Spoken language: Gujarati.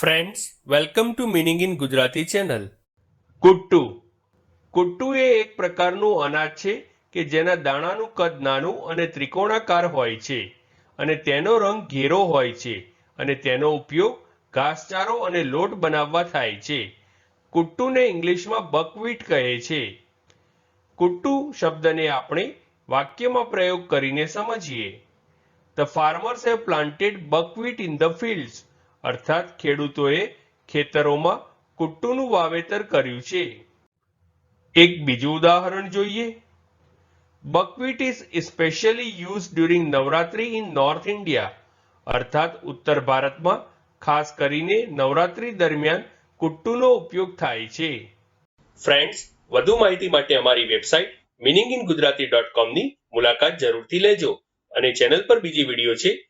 Friends welcome to meaning in Gujarati channel kuttu. Kuttu એ એક પ્રકારનું અનાજ છે કે જેના દાણાનું કદ નાનું અને ત્રિકોણાકાર હોય છે અને તેનો રંગ ઘેરો હોય છે અને તેનો ઉપયોગ ઘાસચારો અને લોટ બનાવવા થાય છે. કુટ્ટુને ઇંગ્લિશમાં બકવીટ કહે છે. કુટ્ટુ શબ્દને આપણે વાક્યમાં પ્રયોગ કરીને સમજીએ. The farmers have planted buckwheat in the fields અર્થાત ખેડૂતોએ ખેતરોમાં કુટ્ટુનું વાવેતર કર્યું છે. એક બીજું ઉદાહરણ જોઈએ. Buckwheat is specially use during Navratri in north India અર્થાત ઉત્તર ભારતમાં, ખાસ કરીને નવરાત્રી દરમિયાન કુટ્ટુનો ઉપયોગ થાય છે. ફ્રેન્ડ્સ, વધુ માહિતી માટે અમારી website meaning in Gujarati dot કોમની મુલાકાત જરૂરથી લેજો અને ચેનલ પર બીજી વીડિયો છે